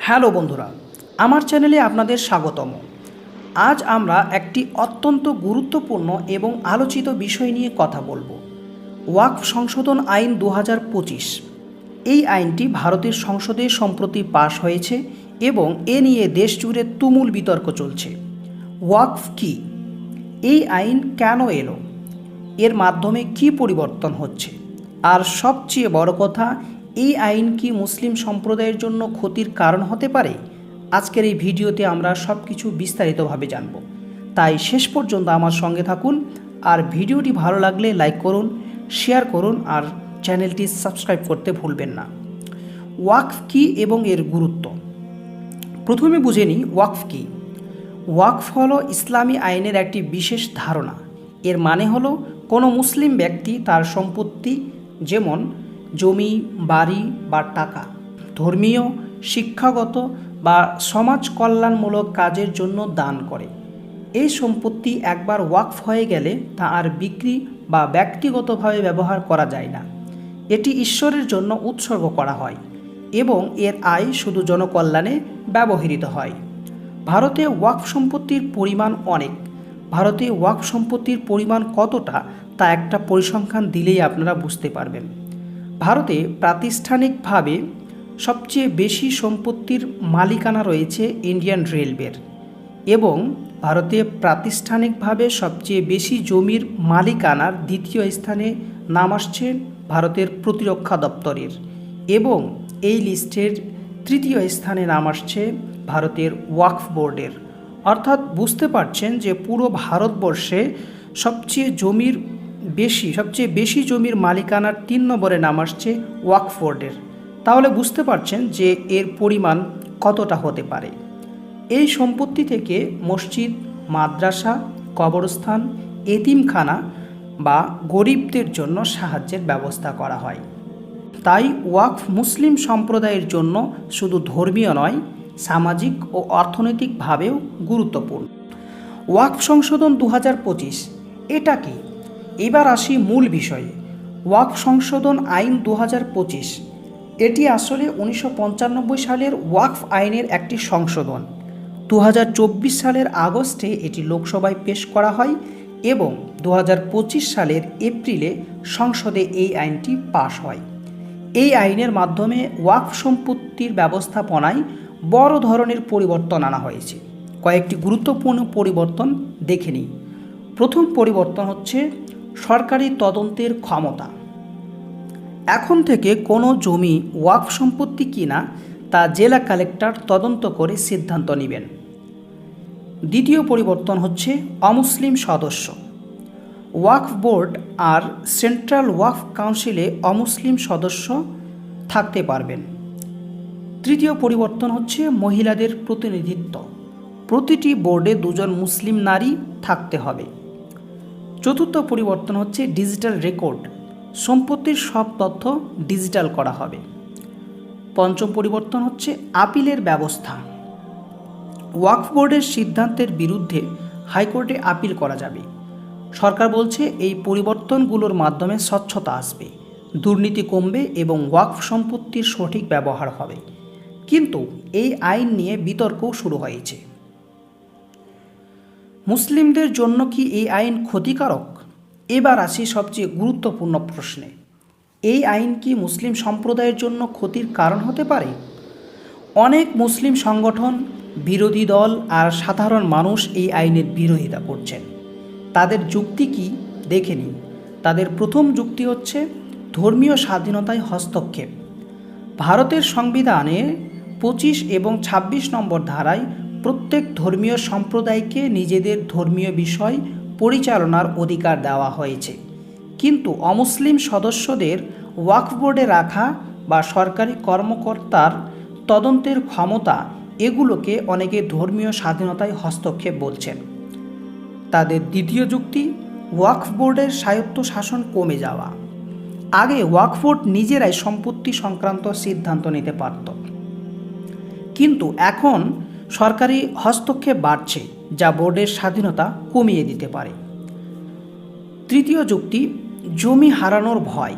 Hello বন্ধুরা, আমার চ্যানেলে আপনাদের স্বাগতম। আজ আমরা একটি অত্যন্ত গুরুত্বপূর্ণ এবং আলোচিত বিষয় নিয়ে কথা বলব। ওয়াকফ সংশোধন আইন দু হাজার পঁচিশ। এই আইনটি ভারতের সংসদে সম্প্রতি পাশ হয়েছে এবং এ নিয়ে দেশ জুড়ে তুমুল বিতর্ক চলছে। ওয়াকফ কি? এই আইন কেন এলো? এর মাধ্যমে কি পরিবর্তন হচ্ছে? আর সবচেয়ে বড় কথা এই আইন কি মুসলিম সম্প্রদায়ের জন্য ক্ষতির কারণ হতে পারে? আজকের এই ভিডিওতে আমরা সব কিছু বিস্তারিতভাবে জানব। তাই শেষ পর্যন্ত আমার সঙ্গে থাকুন। আর ভিডিওটি ভালো লাগলে লাইক করুন, শেয়ার করুন আর চ্যানেলটি সাবস্ক্রাইব করতে ভুলবেন না। ওয়াকফ কি এবং এর গুরুত্ব? প্রথমে বুঝে নিই ওয়াকফ কি। ওয়াকফ হলো ইসলামী আইনের একটি বিশেষ ধারণা। এর মানে হলো কোনো মুসলিম ব্যক্তি তার সম্পত্তি, যেমন জমি, বাড়ি বা টাকা। ধর্মীয়, শিক্ষাগত বা সমাজ কল্যাণমূলক কাজের জন্য দান করে। এই সম্পত্তি একবার ওয়াকফ হয়ে গেলে তা আর বিক্রি বা ব্যক্তিগতভাবে ব্যবহার করা যায় না। এটি ঈশ্বরের জন্য উৎসর্গ করা হয় এবং এর আয় শুধু জনকল্যাণে ব্যবহৃত হয়। ভারতে ওয়াকফ সম্পত্তির পরিমাণ অনেক। ভারতে ওয়াকফ সম্পত্তির পরিমাণ কতটা তা একটা পরিসংখ্যান দিলেই আপনারা বুঝতে পারবেন। ভারতে প্রাতিষ্ঠানিকভাবে সবচেয়ে বেশি সম্পত্তির মালিকানা রয়েছে ইন্ডিয়ান রেলওয়ের এবং ভারতে প্রাতিষ্ঠানিকভাবে সবচেয়ে বেশি জমির মালিকানার দ্বিতীয় স্থানে নাম আসছে ভারতের প্রতিরক্ষা দপ্তরের এবং এই লিস্টের তৃতীয় স্থানে নাম আসছে ভারতের ওয়াকফ বোর্ডের। অর্থাৎ বুঝতে পারছেন যে পুরো ভারতবর্ষে সবচেয়ে জমির বেশি, সবচেয়ে বেশি জমির মালিকানার তিন নম্বরে নাম আসছে ওয়াকফোর্ডের। তাহলে বুঝতে পারছেন যে এর পরিমাণ কতটা হতে পারে। এই সম্পত্তি থেকে মসজিদ, মাদ্রাসা, কবরস্থান, এতিমখানা বা গরিবদের জন্য সাহায্যের ব্যবস্থা করা হয়। তাই ওয়াকফ মুসলিম সম্প্রদায়ের জন্য শুধু ধর্মীয় নয়, সামাজিক ও অর্থনৈতিকভাবেও গুরুত্বপূর্ণ। ওয়াকফ সংশোধন দু হাজার পঁচিশ, এটা কি? এবার আসি মূল বিষয়ে। ওয়াক সংশোধন আইন দু হাজার পঁচিশ। এটি আসলে উনিশশো সালের ওয়াকফ আইনের একটি সংশোধন। দু হাজার চব্বিশ সালের আগস্টে এটি লোকসভায় পেশ করা হয় এবং দু হাজার পঁচিশ সালের এপ্রিলে সংসদে এই আইনটি পাশ হয়। এই আইনের মাধ্যমে ওয়াকফ সম্পত্তির ব্যবস্থাপনায় বড় ধরনের পরিবর্তন আনা হয়েছে। কয়েকটি গুরুত্বপূর্ণ পরিবর্তন দেখে নিই। প্রথম পরিবর্তন হচ্ছে সরকারি তদন্তের ক্ষমতা। এখন থেকে কোনো জমি ওয়াকফ সম্পত্তি কিনা, তা জেলা কালেক্টর তদন্ত করে সিদ্ধান্ত নেবেন। দ্বিতীয় পরিবর্তন হচ্ছে অমুসলিম সদস্য। ওয়াকফ বোর্ড আর সেন্ট্রাল ওয়াকফ কাউন্সিলে অমুসলিম সদস্য থাকতে পারবেন। তৃতীয় পরিবর্তন হচ্ছে মহিলাদের প্রতিনিধিত্ব। প্রতিটি বোর্ডে দুজন মুসলিম নারী থাকতে হবে। চতুর্থ পরিবর্তন হচ্ছে ডিজিটাল রেকর্ড। সম্পত্তির সব তথ্য ডিজিটাল করা হবে। পঞ্চম পরিবর্তন হচ্ছে আপিলের ব্যবস্থা। ওয়াকফ বোর্ডের সিদ্ধান্তের বিরুদ্ধে হাইকোর্টে আপিল করা যাবে। সরকার বলছে এই পরিবর্তনগুলোর মাধ্যমে স্বচ্ছতা আসবে, দুর্নীতি কমবে এবং ওয়াকফ সম্পত্তির সঠিক ব্যবহার হবে। কিন্তু এই আইন নিয়ে বিতর্কও শুরু হয়েছে। মুসলিমদের জন্য কি এই আইন ক্ষতিকারক? এবার আসি সবচেয়ে গুরুত্বপূর্ণ প্রশ্নে। এই আইন কি মুসলিম সম্প্রদায়ের জন্য ক্ষতির কারণ হতে পারে? অনেক মুসলিম সংগঠন, বিরোধী দল আর সাধারণ মানুষ এই আইনের বিরোধিতা করছেন। তাদের যুক্তি কি? দেখে নিন। তাদের প্রথম যুক্তি হচ্ছে, ধর্মীয় স্বাধীনতায় হস্তক্ষেপ। ভারতের সংবিধানে পঁচিশ এবং ২৬ নম্বর ধারায় প্রত্যেক ধর্মীয় সম্প্রদায়কে নিজেদের ধর্মীয় বিষয় পরিচালনার অধিকার দেওয়া হয়েছে। কিন্তু অমুসলিম সদস্যদের ওয়াকফ বোর্ডে রাখা বা সরকারি কর্মকর্তার তদন্তের ক্ষমতা এগুলোকে অনেকে ধর্মীয় স্বাধীনতায় হস্তক্ষেপ বলছেন। তাদের দ্বিতীয় যুক্তি, ওয়াকফ বোর্ডের স্বায়ত্ত শাসন কমে যাওয়া। আগে ওয়াকফ বোর্ড নিজেরাই সম্পত্তি সংক্রান্ত সিদ্ধান্ত নিতে পারত। কিন্তু এখন সরকারি হস্তক্ষেপ বাড়ছে, যা বোর্ডের স্বাধীনতা কমিয়ে দিতে পারে। তৃতীয় যুক্তি, জমি হারানোর ভয়।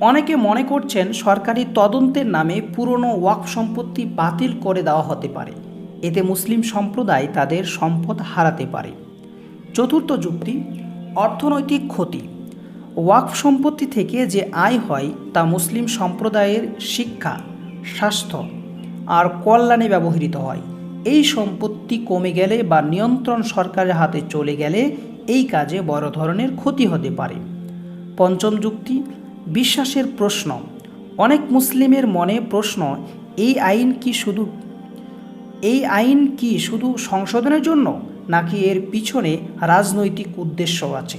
অনেকে মনে করছেন সরকারি তদন্তের নামে পুরনো ওয়াক সম্পত্তি বাতিল করে দেওয়া হতে পারে। এতে মুসলিম সম্প্রদায় তাদের সম্পদ হারাতে পারে। চতুর্থ যুক্তি, অর্থনৈতিক ক্ষতি। ওয়াকফ সম্পত্তি থেকে যে আয় হয়, তা মুসলিম সম্প্রদায়ের শিক্ষা, স্বাস্থ্য আর কল্যাণে ব্যবহৃত হয়। এই সম্পত্তি কমে গেলে বা নিয়ন্ত্রণ সরকারের হাতে চলে গেলে এই কাজে বড় ধরনের ক্ষতি হতে পারে। পঞ্চম যুক্তি, বিশ্বাসের প্রশ্ন। অনেক মুসলিমের মনে প্রশ্ন, এই আইন কি শুধু, এই আইন কি শুধু সংশোধনের জন্য, নাকি এর পিছনে রাজনৈতিক উদ্দেশ্য আছে?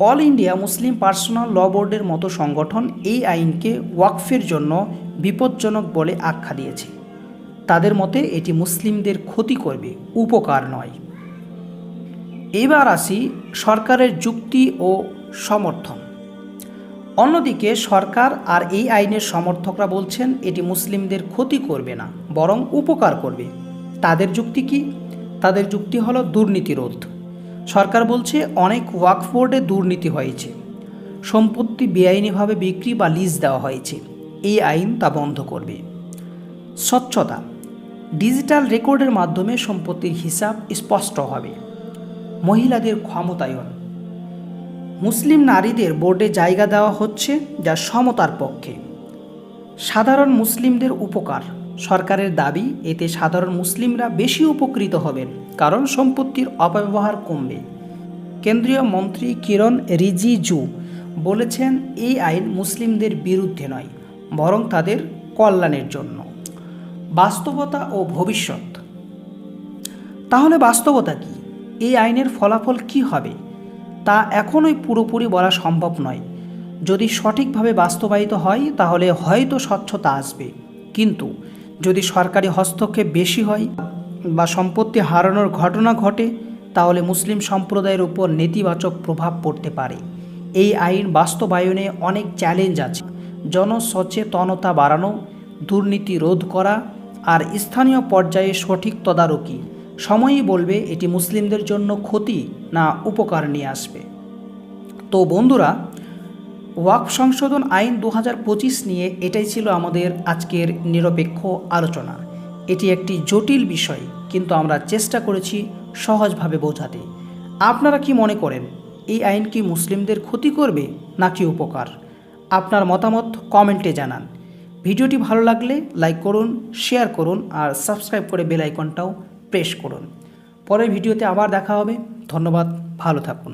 All India Muslim Personal Law বোর্ডের মতো সংগঠন এই আইনকে ওয়াকফের জন্য বিপজ্জনক বলে আখ্যা দিয়েছে। তাদের মতে এটি মুসলিমদের ক্ষতি করবে, উপকার নয়। এবার আসি সরকারের যুক্তি ও সমর্থন। অন্যদিকে সরকার আর এই আইনের সমর্থকরা বলছেন, এটি মুসলিমদের ক্ষতি করবে না, বরং উপকার করবে। তাদের যুক্তি কি? তাদের যুক্তি হলো দুর্নীতি রোধ সরকার বলছে, অনেক ওয়াকফ বোর্ডে দুর্নীতি হয়েছে। সম্পত্তি বেআইনিভাবে বিক্রি বা লিজ দেওয়া হয়েছে। এই আইন তা বন্ধ করবে। স্বচ্ছতা। ডিজিটাল রেকর্ডের মাধ্যমে সম্পত্তির হিসাব স্পষ্ট হবে। মহিলাদের ক্ষমতায়ন। মুসলিম নারীদের বোর্ডে জায়গা দেওয়া হচ্ছে যা সমতার পক্ষে। সাধারণ মুসলিমদের উপকার। সরকারের দাবি, এতে সাধারণ মুসলিমরা বেশি উপকৃত হবেন, কারণ সম্পত্তির অপব্যবহার কমবে। কেন্দ্রীয় মন্ত্রী কিরণ রিজিজু বলেছেন, এই আইন মুসলিমদের বিরুদ্ধে নয়, বরং তাদের কল্যাণের জন্য। বাস্তবতা ও ভবিষ্যৎ। তাহলে বাস্তবতা কি? এই আইনের ফলাফল কি হবে? তা এখনই পুরোপুরি বলা সম্ভব নয়। যদি সঠিকভাবে বাস্তবায়িত হয়, তাহলে হয়তো স্বচ্ছতা আসবে। কিন্তু যদি সরকারি হস্তক্ষেপ বেশি হয় বা সম্পত্তি হারানোর ঘটনা ঘটে, তাহলে মুসলিম সম্প্রদায়ের উপর নেতিবাচক প্রভাব পড়তে পারে। এই আইন বাস্তবায়নে অনেক চ্যালেঞ্জ আছে। জনসচেতনতা বাড়ানো, দুর্নীতি রোধ করা আর স্থানীয় পর্যায়ে সঠিক তদারকি। সময়ই বলবে এটি মুসলিমদের জন্য ক্ষতি না উপকার নিয়ে আসবে। তো বন্ধুরা ওয়াকফ সংশোধন আইন দু হাজার পঁচিশ নিয়ে এটাই ছিল আমাদের আজকের নিরপেক্ষ আলোচনা। এটি একটি জটিল বিষয়, কিন্তু আমরা চেষ্টা করেছি সহজভাবে বোঝাতে। আপনারা কি মনে করেন, এই আইন কি মুসলিমদের ক্ষতি করবে নাকি উপকার? আপনার মতামত কমেন্টে জানান। ভিডিওটি ভালো লাগলে লাইক করুন, শেয়ার করুন আর সাবস্ক্রাইব করে বেল আইকনটাও প্রেস করুন। পরের ভিডিওতে আবার দেখা হবে। ধন্যবাদ, ভালো থাকুন।